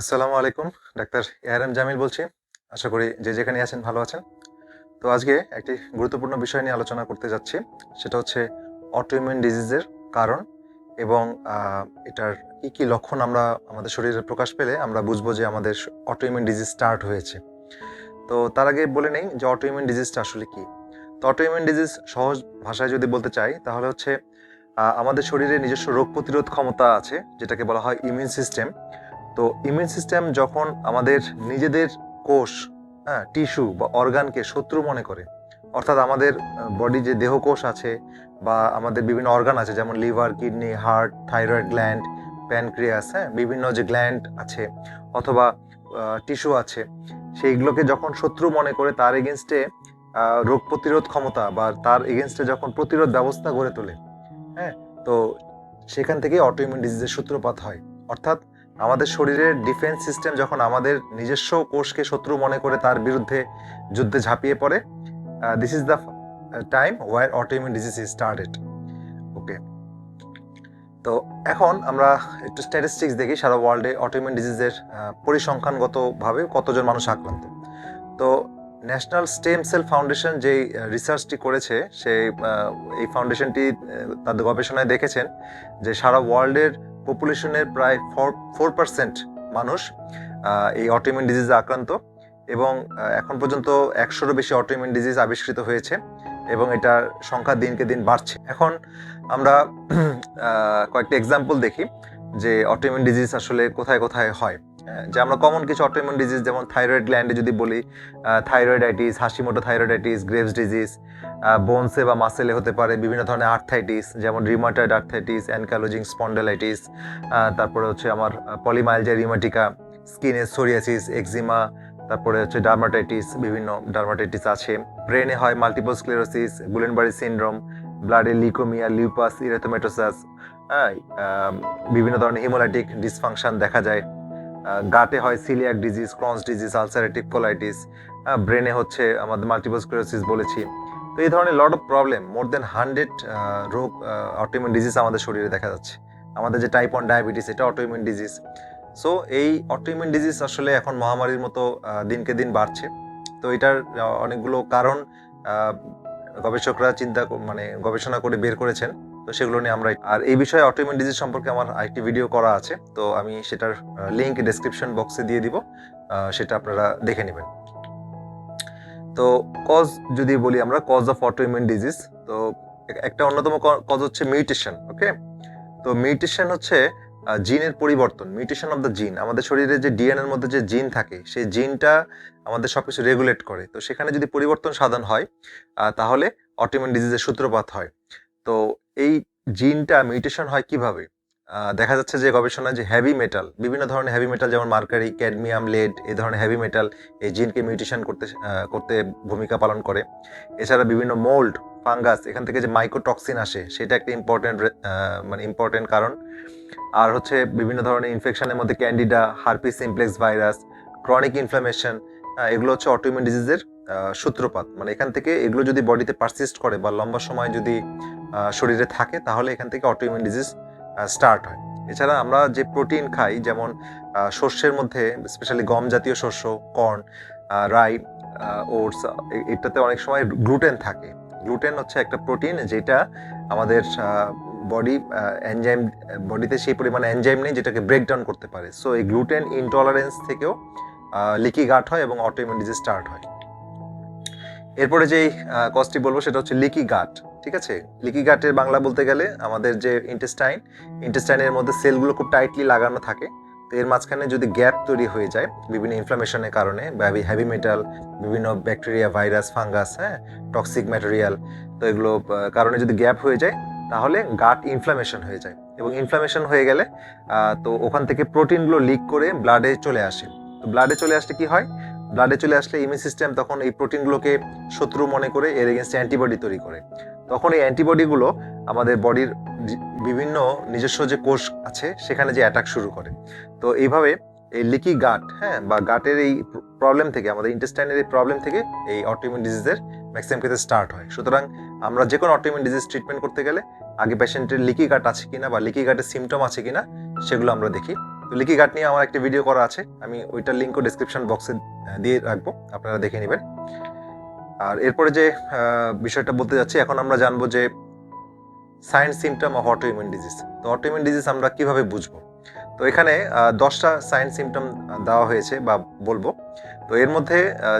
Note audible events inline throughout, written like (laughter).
আসসালামু আলাইকুম, doctor ARM Jamil বলছি। আশা করি যে যেখানে আছেন ভালো আছেন। তো আজকে একটি গুরুত্বপূর্ণ বিষয় নিয়ে আলোচনা করতে যাচ্ছি। সেটা হচ্ছে অটোইমিউন ডিজিজের কারণ এবং এটার কী কী লক্ষণ আমরা, আমাদের শরীরে প্রকাশ পেলে আমরা বুঝব যে আমাদের অটোইমিউন ডিজিজ স্টার্ট হয়েছে। তো তার আগে বলে নেই যে অটোইমিউন ডিজিজটা আসলে কী। তো অটোইমিউন ডিজিজ সহজ ভাষায় যদি বলতে চাই, তাহলে হচ্ছে আমাদের শরীরে নিজস্ব রোগ প্রতিরোধ ক্ষমতা আছে, যেটাকে বলা হয় ইমিউন সিস্টেম তো ইমিউন সিস্টেম যখন আমাদের নিজেদের কোষ হ্যাঁ টিস্যু বা অর্গানকে শত্রু মনে করে, অর্থাৎ আমাদের বডি যে দেহ কোষ আছে বা আমাদের বিভিন্ন অর্গান আছে, যেমন liver kidney heart thyroid gland pancreas হ্যাঁ বিভিন্ন যে গ্ল্যান্ড আছে অথবা টিস্যু আছে, সেইগুলোকে যখন শত্রু মনে করে, তার এগেনস্টে রোগ প্রতিরোধ ক্ষমতা বা তার এগেনস্টে যখন প্রতিরোধ ব্যবস্থা গড়ে তোলে হ্যাঁ তো সেখান থেকে অটোইমিউন ডিজিজের সূত্রপাত হয়। অর্থাৎ আমাদের শরীরের ডিফেন্স সিস্টেম যখন আমাদের নিজস্ব কোষকে শত্রু মনে করে তার বিরুদ্ধে যুদ্ধে ঝাঁপিয়ে পড়ে this is the time war autoimmune disease is started okay তো এখন আমরা একটু স্ট্যাটিস্টিক্স দেখি সারা ওয়ার্ল্ডে অটোইমিউন ডিজিজের পরিসংখ্যানগতভাবে কতজন মানুষ আক্রান্ত। তো ন্যাশনাল স্টেম সেল ফাউন্ডেশন যেই রিসার্চটি করেছে, সেই এই ফাউন্ডেশনটি তাদের গবেষণায় দেখেছেন যে সারা ওয়ার্ল্ডের পপুলেশনের প্রায় ফোর ফোর পার্সেন্ট মানুষ এই অটোইমিউন ডিজিজে আক্রান্ত এবং এখন পর্যন্ত একশোরও বেশি অটোইমিউন ডিজিজ আবিষ্কৃত হয়েছে এবং এটার সংখ্যা দিনকে দিন বাড়ছে। এখন আমরা (clears throat) কয়েকটি এক্সাম্পল দেখি যে অটোইমিউন ডিজিজ আসলে কোথায় কোথায় হ্যাঁ, যে আমরা কমন কিছু অটোইমিউন ডিজিজ যেমন থাইরয়েড গ্ল্যান্ডে যদি বলি thyroiditis Hashimoto thyroiditis Graves disease বোনসে বা মাসেলে হতে পারে, বিভিন্ন ধরনের আর্থাইটিস যেমন রিমাটয়েড আর্থাইটিস অ্যানকালোজিং স্পন্ডেলাইটিস তারপরে হচ্ছে আমার পলিমাইলজা রিমাটিকা স্কিনে সোরিয়াসিস এক্সিমা তারপরে হচ্ছে ডার্মাটাইটিস বিভিন্ন ডার্মাটাইটিস আছে। ব্রেনে হয় multiple sclerosis Guillain Barre syndrome ব্লাডে লিকোমিয়া lupus erythematosus হ্যাঁ বিভিন্ন ধরনের হিমোলাইটিক ডিসফাংশন দেখা যায়। গাটে হয় coeliac disease Crohn's disease ulcerative colitis ব্রেনে হচ্ছে আমাদের মাল্টিপল বলেছি। তো এই ধরনের lot of problem more than hundred রোগ অটোইমিউন ডিজিজ আমাদের শরীরে দেখা যাচ্ছে। আমাদের যে টাইপ ওয়ান ডায়াবেটিস এটা অটোইমিউন ডিজিজ সো এই অটোইমিউন ডিজিজ আসলে এখন মহামারীর মতো দিনকে দিন বাড়ছে। তো এটার অনেকগুলো কারণ গবেষকরা চিন্তা মানে গবেষণা করে বের করেছেন। তো সেগুলো নিয়ে আমরা আর এই বিষয়ে অটোইমিউন ডিজিজ সম্পর্কে আমার আরেকটি ভিডিও করা আছে, তো আমি সেটার লিংক ডেসক্রিপশন বক্সে দিয়ে দিব সেটা আপনারা দেখে নেবেন। তো কজ যদি বলি আমরা কজ অফ অটোইমিউন ডিজিজ তো একটা অন্যতম কজ হচ্ছে মিউটেশন ওকে তো মিউটেশন হচ্ছে জিনের পরিবর্তন মিউটেশন অফ দ্য জিন আমাদের শরীরে যে ডিএনএ এর মধ্যে যে জিন থাকে, সেই জিনটা আমাদের সব কিছু রেগুলেট করে। তো সেখানে যদি পরিবর্তন সাধন হয় তাহলে অটোইমিউন ডিজিজের সূত্রপাত হয়। তো এই জিনটা মিউটেশন হয় কীভাবে? দেখা যাচ্ছে যে গবেষণায় যে হেভি মেটাল বিভিন্ন ধরনের হ্যাভি মেটাল যেমন মার্কারি, ক্যাডমিয়াম লেড এই ধরনের হ্যাভি মেটাল এই জিনকে মিউটেশন করতে করতে ভূমিকা পালন করে। এছাড়া বিভিন্ন মোল্ড ফাঙ্গাস এখান থেকে যে মাইক্রোটক্সিন আসে, সেটা একটা ইম্পর্টেন্ট মানে ইম্পর্টেন্ট কারণ। আর হচ্ছে বিভিন্ন ধরনের ইনফেকশনের মধ্যে candida herpes simplex virus chronic inflammation এগুলো হচ্ছে অটোইমিউন ডিজিজের সূত্রপাত। মানে এখান থেকে এগুলো যদি বডিতে পারসিস্ট করে বা লম্বা সময় যদি শরীরে থাকে, তাহলে এখান থেকে অটোইমিউন ডিজিজ স্টার্ট হয়। এছাড়া আমরা যে প্রোটিন খাই, যেমন শস্যের মধ্যে স্পেশালি গম জাতীয় শস্য কর্ন রাই ওটস এটাতে অনেক সময় গ্লুটেন থাকে। গ্লুটেন হচ্ছে একটা প্রোটিন যেটা আমাদের বডি এনজাইম বডিতে সেই পরিমাণে এনজাইম নেই যেটাকে ব্রেকডাউন করতে পারে। সো এই গ্লুটেন ইনটলারেন্স থেকেও লিকি গাট হয় এবং অটোইমিউন ডিজিজ স্টার্ট হয়। এরপরে যেই কজটি বলব সেটা হচ্ছে লিকি গাট ঠিক আছে? লিকি গাটের বাংলা বলতে গেলে আমাদের যে ইন্টেস্টাইন ইন্টেস্টাইনের মধ্যে সেলগুলো খুব টাইটলি লাগানো থাকে। তো এর মাঝখানে যদি গ্যাপ তৈরি হয়ে যায়, বিভিন্ন ইনফ্লামেশনের কারণে হেভি মেটাল বিভিন্ন ব্যাকটেরিয়া ভাইরাস ফাঙ্গাস হ্যাঁ? টক্সিক ম্যাটেরিয়াল তো এগুলো কারণে যদি গ্যাপ হয়ে যায়, তাহলে গাট ইনফ্লামেশন হয়ে যায়। এবং ইনফ্লামেশন হয়ে গেলে তো ওখান থেকে প্রোটিনগুলো লিক করে ব্লাডে চলে আসে। তো ব্লাডে চলে আসলে কি হয়? ব্লাডে চলে আসলে ইমিউন সিস্টেম তখন এই প্রোটিনগুলোকে শত্রু মনে করে, এর এগেনস্ট অ্যান্টিবডি তৈরি করে। তখন এই অ্যান্টিবডিগুলো আমাদের বডির বিভিন্ন নিজস্ব যে কোষ আছে, সেখানে যে অ্যাটাক শুরু করে। তো এইভাবে এই লিকি গাট হ্যাঁ বা গাটের এই প্রবলেম থেকে, আমাদের ইন্টেস্টাইনের এই প্রবলেম থেকে এই অটোইমিউন ডিজিজের ম্যাক্সিমাম ক্ষেত্রে স্টার্ট হয়। সুতরাং আমরা যে কোনো অটোইমিউন ডিজিজ ট্রিটমেন্ট করতে গেলে আগে পেশেন্টের লিকি গাট আছে কিনা, বা লিকি গাটের সিমটম আছে কিনা, সেগুলো আমরা দেখি। তো লিকি গার্ড নিয়ে আমার একটা ভিডিও করা আছে, আমি ওইটার লিঙ্কও ডিসক্রিপশন বক্সে দিয়ে রাখব, আপনারা দেখে নেবেন। আর এরপরে যে বিষয়টা বলতে যাচ্ছি, এখন আমরা জানব যে sign symptom of autoimmune disease. তো অটোইমিউন ডিজিজ আমরা কীভাবে বুঝব? তো এখানে দশটা সাইন সিমটম দেওয়া হয়েছে বা বলব। তো এর মধ্যে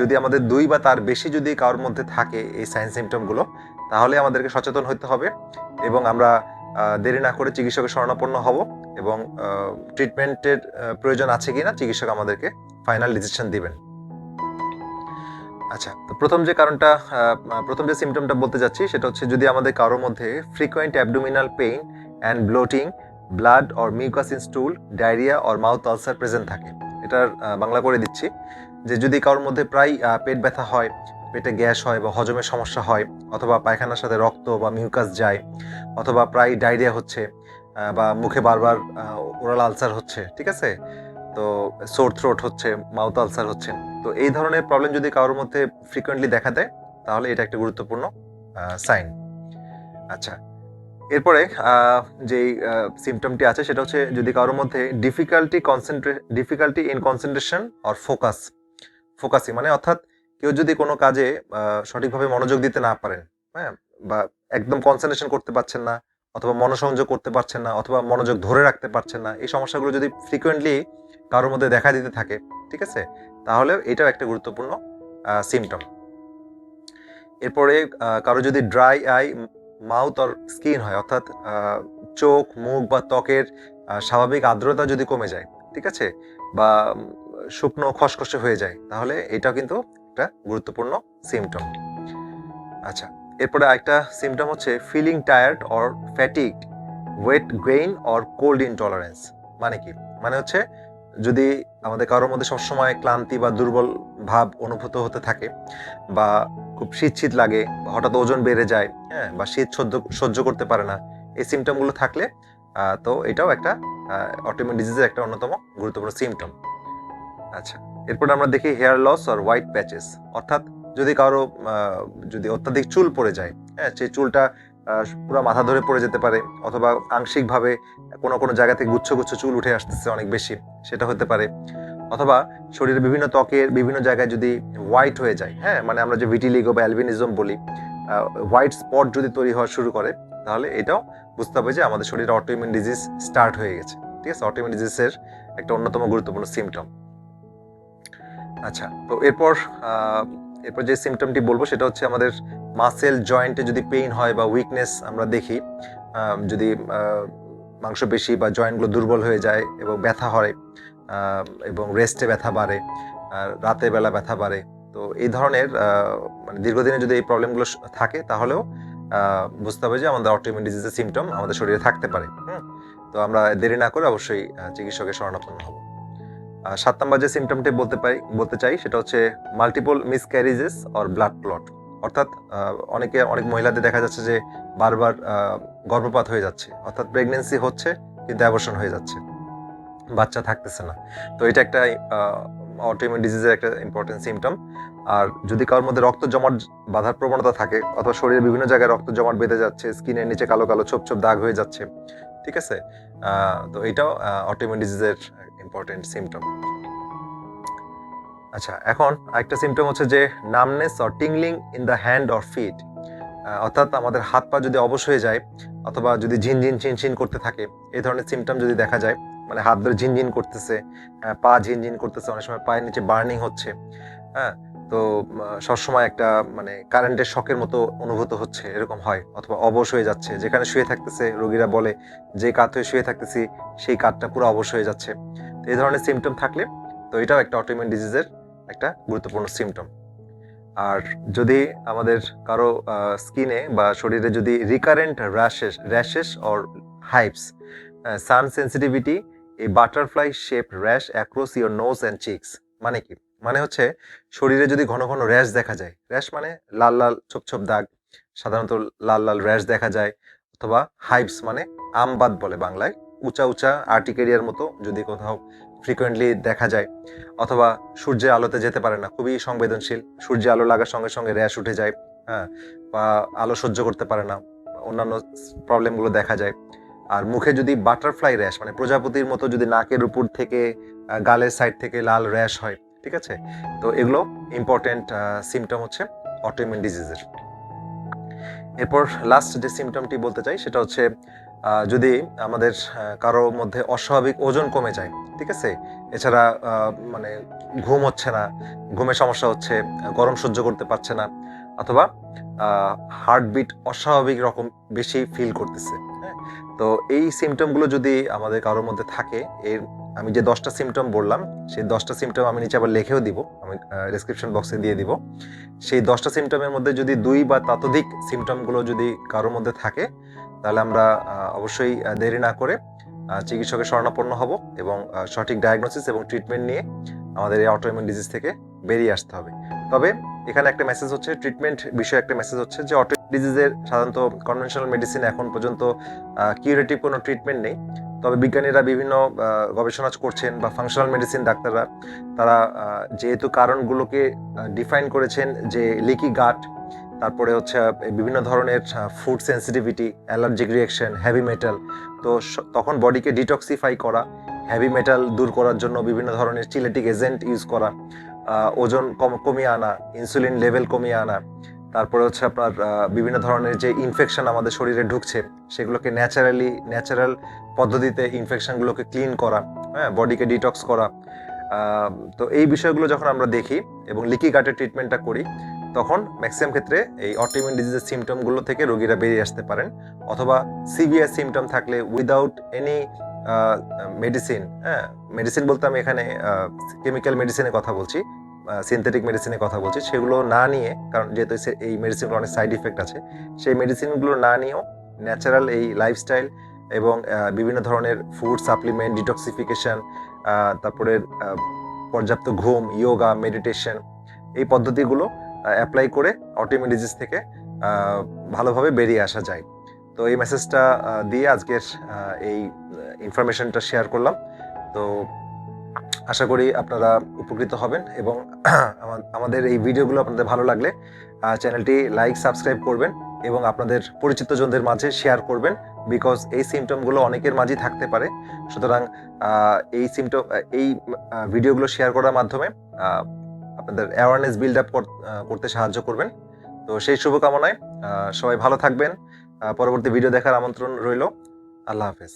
যদি আমাদের দুই বা তার বেশি যদি কারোর মধ্যে থাকে এই সাইন সিমটমগুলো, তাহলে আমাদেরকে সচেতন হতে হবে এবং আমরা দেরি না করে চিকিৎসকের শরণাপন্ন হব এবং ট্রিটমেন্টের প্রয়োজন আছে কি না চিকিৎসক আমাদেরকে ফাইনাল ডিসিশন দিবেন। আচ্ছা তো প্রথম যে কারণটা প্রথম যে সিমটমটা বলতে যাচ্ছি, সেটা হচ্ছে যদি আমাদের কারোর মধ্যে frequent abdominal pain and bloating blood or mucus in stool diarrhoea or mouth ulcer present থাকে। এটার বাংলা করে দিচ্ছি যে যদি কারোর মধ্যে প্রায় পেট ব্যথা হয়, পেটে গ্যাস হয় বা হজমের সমস্যা হয়, অথবা পায়খানার সাথে রক্ত বা মিউকাস যায়, অথবা প্রায় ডায়রিয়া হচ্ছে বা মুখে বারবার ওরাল আলসার হচ্ছে, ঠিক আছে? তো সোর থ্রোট হচ্ছে মাউথ আলসার হচ্ছে। তো এই ধরনের প্রবলেম যদি কারোর মধ্যে ফ্রিকোয়েন্টলি দেখা দেয়, তাহলে এটা একটা গুরুত্বপূর্ণ সাইন আচ্ছা এরপরে যেই সিমটমটি আছে, সেটা হচ্ছে যদি কারোর মধ্যে difficulty concentra difficulty in concentration or focus focusing মানে অর্থাৎ কেউ যদি কোনো কাজে সঠিকভাবে মনোযোগ দিতে না পারেন হ্যাঁ বা একদম কনসেন্ট্রেশন করতে পারছেন না, অথবা মনোসংযোগ করতে পারছেন না, অথবা মনোযোগ ধরে রাখতে পারছেন না, এই সমস্যাগুলো যদি ফ্রিকোয়েন্টলি কারোর মধ্যে দেখা দিতে থাকে, ঠিক আছে? তাহলে এটাও একটা গুরুত্বপূর্ণ সিমটম এরপরে কারও যদি dry eye mouth or skin হয়, অর্থাৎ চোখ, মুখ বা ত্বকের স্বাভাবিক আর্দ্রতা যদি কমে যায়, ঠিক আছে? বা শুকনো, খসখসে হয়ে যায়, তাহলে এটাও কিন্তু একটা গুরুত্বপূর্ণ সিমটম আচ্ছা এরপরে একটা সিমটম হচ্ছে feeling tired or fatigue weight gain or cold intolerance মানে কি? মানে হচ্ছে যদি আমাদের কারোর মধ্যে সবসময় ক্লান্তি বা দুর্বল ভাব অনুভূত হতে থাকে বা খুব শীত শীত লাগে হঠাৎ ওজন বেড়ে যায় হ্যাঁ বা শীত সহ্য সহ্য করতে পারে না, এই সিমটমগুলো থাকলে তো এটাও একটা অটোমিউন ডিজিজের একটা অন্যতম গুরুত্বপূর্ণ সিমটম আচ্ছা এরপর আমরা দেখি হেয়ার লস আর হোয়াইট প্যাচেস অর্থাৎ যদি কারও যদি অত্যাধিক চুল পড়ে যায় হ্যাঁ সেই চুলটা পুরো মাথা ধরে পড়ে যেতে পারে অথবা আংশিকভাবে কোনো কোনো জায়গা থেকে গুচ্ছ গুচ্ছ চুল উঠে আসতেছে অনেক বেশি, সেটা হতে পারে। অথবা শরীরের বিভিন্ন ত্বকের বিভিন্ন জায়গায় যদি হোয়াইট হয়ে যায় হ্যাঁ মানে আমরা যে ভিটিলিগো বা অ্যালবিনিজম বলি হোয়াইট স্পট যদি তৈরি হওয়া শুরু করে, তাহলে এটাও বুঝতে হবে যে আমাদের শরীরে অটোইমিউন ডিজিজ স্টার্ট হয়ে গেছে, ঠিক আছে? অটোইমিউন ডিজিজের একটা অন্যতম গুরুত্বপূর্ণ সিমটম আচ্ছা তো এরপর এরপর যে সিমটমটি বলব সেটা হচ্ছে আমাদের মাসেল জয়েন্টে যদি পেইন হয় বা উইকনেস আমরা দেখি যদি মাংসপেশি বা জয়েন্টগুলো দুর্বল হয়ে যায় এবং ব্যথা হয় এবং রেস্টে ব্যথা বাড়ে রাতে বেলা ব্যথা বাড়ে, তো এই ধরনের মানে দীর্ঘদিনে যদি এই প্রবলেমগুলো থাকে তাহলেও বুঝতে হবে যে আমাদের অটোইমিউন ডিজিজের সিমটম আমাদের শরীরে থাকতে পারে, হুম? তো আমরা দেরি না করে অবশ্যই চিকিৎসকের শরণাপন্ন হব সাত নম্বর যে সিমটমটি বলতে পারি বলতে চাই, সেটা হচ্ছে multiple miscarriages or blood clot অর্থাৎ অনেকে, অনেক মহিলাদের দেখা যাচ্ছে যে বারবার গর্ভপাত হয়ে যাচ্ছে। অর্থাৎ প্রেগনেন্সি হচ্ছে, কিন্তু অ্যাবর্শন হয়ে যাচ্ছে। বাচ্চা থাকতেছে না। তো এটা একটা অটোইমিউন ডিজিজের একটা ইম্পর্টেন্ট সিমটম আর যদি কারোর মধ্যে রক্ত জমাট বাঁধার প্রবণতা থাকে, অথবা শরীরের বিভিন্ন জায়গায় রক্ত জমাট বেঁধে যাচ্ছে স্কিনের নিচে কালো কালো ছোপ ছোপ দাগ হয়ে যাচ্ছে, ঠিক আছে? তো এটাও অটোইমিউন ডিজিজের ইম্পর্টেন্ট সিমটম আচ্ছা এখন আরেকটা সিমটম হচ্ছে যে numbness or tingling in the hand or feet অর্থাৎ আমাদের হাত পা যদি অবশ হয়ে যায় অথবা যদি ঝিনঝিন ঝিনঝিন করতে থাকে, এই ধরনের সিমটম যদি দেখা যায় মানে হাত ধরে ঝিনঝিন করতেছে পা ঝিনঝিন করতেছে, অনেক সময় পায়ের নিচে বার্নিং হচ্ছে হ্যাঁ তো সবসময় একটা মানে কারেন্টের শখের মতো অনুভূত হচ্ছে, এরকম হয়, অথবা অবশ হয়ে যাচ্ছে। যেখানে শুয়ে থাকতেছে, রোগীরা বলে, যে কাত হয়ে শুয়ে থাকতেছি, সেই কাতটা পুরো অবশ হয়ে যাচ্ছে। তো এই ধরনের সিমটম থাকলে, তো এটাও একটা অটোইমিউন ডিজিজের একটা গুরুত্বপূর্ণ সিমটম আর যদি আমাদের কারও স্কিনে বা শরীরে যদি recurrent rashes rashes or hives sun sensitivity এই butterfly shape rash across your nose and cheeks মানে কি? মানে হচ্ছে শরীরে যদি ঘন ঘন র্যাশ দেখা যায়, র্যাশ মানে লাল লাল ছোপ ছোপ দাগ, সাধারণত লাল লাল র্যাশ দেখা যায়, অথবা হাইপস মানে আমবাদ বলে বাংলায়, উঁচা উঁচা আর্টিকেরিয়ার মতো যদি কোথাও ফ্রিকোয়েন্টলি দেখা যায়, অথবা সূর্যের আলোতে যেতে পারে না, খুবই সংবেদনশীল সূর্যের আলো লাগার সঙ্গে সঙ্গে র্যাশ উঠে যায় হ্যাঁ বা আলো সহ্য করতে পারে না, অন্যান্য প্রবলেমগুলো দেখা যায়, আর মুখে যদি বাটারফ্লাই র্যাশ মানে প্রজাপতির মতো যদি নাকের উপর থেকে গালের সাইড থেকে লাল র্যাশ হয় ঠিক আছে? তো এগুলো ইম্পর্টেন্ট সিমটম হচ্ছে অটোইমিউন ডিজিজের এরপর লাস্ট যে সিমটমটি বলতে চাই, সেটা হচ্ছে যদি আমাদের কারও মধ্যে অস্বাভাবিক ওজন কমে যায়, ঠিক আছে? এছাড়া মানে ঘুম হচ্ছে না, ঘুমের সমস্যা হচ্ছে, গরম সহ্য করতে পারছে না, অথবা হার্টবিট অস্বাভাবিক রকম বেশি ফিল করতেছে হ্যাঁ? তো এই সিমটমগুলো যদি আমাদের কারোর মধ্যে থাকে, এর আমি যে দশটা সিমটম বললাম, সেই দশটা সিমটম আমি নিচে আবার লিখেও দিব, আমি ডিসক্রিপশন বক্সে দিয়ে দিব। সেই দশটা সিমটমের মধ্যে যদি দুই বা ততোধিক সিমটমগুলো যদি কারোর মধ্যে থাকে, তাহলে আমরা অবশ্যই দেরি না করে চিকিৎসকের শরণাপন্ন হব এবং সঠিক ডায়াগনোসিস এবং ট্রিটমেন্ট নিয়ে আমাদের এই অটোইমিউন ডিজিজ থেকে বেরিয়ে আসতে হবে। তবে এখানে একটা মেসেজ হচ্ছে ট্রিটমেন্ট বিষয়ে একটা মেসেজ হচ্ছে যে অটো ডিজিজের সাধারণত কনভেনশনাল মেডিসিন এখন পর্যন্ত কিউরেটিভ কোনো ট্রিটমেন্ট নেই। তবে বিজ্ঞানীরা বিভিন্ন গবেষণা করছেন বা ফাংশনাল মেডিসিন ডাক্তাররা, তারা যেহেতু কারণগুলোকে ডিফাইন করেছেন যে লিকি গাট তারপরে হচ্ছে বিভিন্ন ধরনের food sensitivity allergic reaction heavy metal তো তখন বডিকে ডিটক্সিফাই করা হেভি মেটাল দূর করার জন্য বিভিন্ন ধরনের চিলেটিক এজেন্ট ইউজ করা ওজন কম, কমিয়ে আনা ইনসুলিন লেভেল কমিয়ে আনা তারপরে হচ্ছে আপনার বিভিন্ন ধরনের যে ইনফেকশন আমাদের শরীরে ঢুকছে, সেগুলোকে ন্যাচারালি ন্যাচারাল পদ্ধতিতে ইনফেকশনগুলোকে ক্লিন করা হ্যাঁ বডিকে ডিটক্স করা। তো এই বিষয়গুলো যখন আমরা দেখি এবং লিকি গাটের ট্রিটমেন্টটা করি, তখন ম্যাক্সিমাম ক্ষেত্রে এই অটোইমিউন ডিজিজের সিমটমগুলো থেকে রোগীরা বেরিয়ে আসতে পারেন, অথবা সিভিয়ার সিমটম থাকলে উইদাউট এনি মেডিসিন হ্যাঁ মেডিসিন বলতে আমি এখানে কেমিক্যাল মেডিসিনের কথা বলছি। সিনথেটিক মেডিসিনের কথা বলছি, সেগুলো না নিয়ে, কারণ যেহেতু এই মেডিসিনগুলো অনেক সাইড ইফেক্ট আছে, সেই মেডিসিনগুলো না নিয়েও ন্যাচারাল এই লাইফস্টাইল এবং বিভিন্ন ধরনের ফুড সাপ্লিমেন্ট ডিটক্সিফিকেশন তারপরে পর্যাপ্ত ঘুম ইয়োগা মেডিটেশন এই পদ্ধতিগুলো অ্যাপ্লাই করে অটোইমিউন ডিজিজ থেকে ভালোভাবে বেরিয়ে আসা যায়। তো এই মেসেজটা দিয়ে আজকের এই ইনফরমেশনটা শেয়ার করলাম। তো আশা করি আপনারা উপকৃত হবেন এবং (clears throat) আমাদের এই ভিডিওগুলো আপনাদের ভালো লাগলে চ্যানেলটি লাইক, সাবস্ক্রাইব করবেন এবং আপনাদের পরিচিতজনদের মাঝে শেয়ার করবেন বিকজ এই সিমটমগুলো অনেকের মাঝেই থাকতে পারে। সুতরাং এই সিমটম এই ভিডিওগুলো শেয়ার করার মাধ্যমে আপনাদের অ্যাওয়ারনেস বিল্ড আপ করতে সাহায্য করবেন। তো সেই শুভকামনায় সবাই ভালো থাকবেন। পরবর্তী ভিডিও দেখার আমন্ত্রণ রইল। আল্লাহ হাফেজ।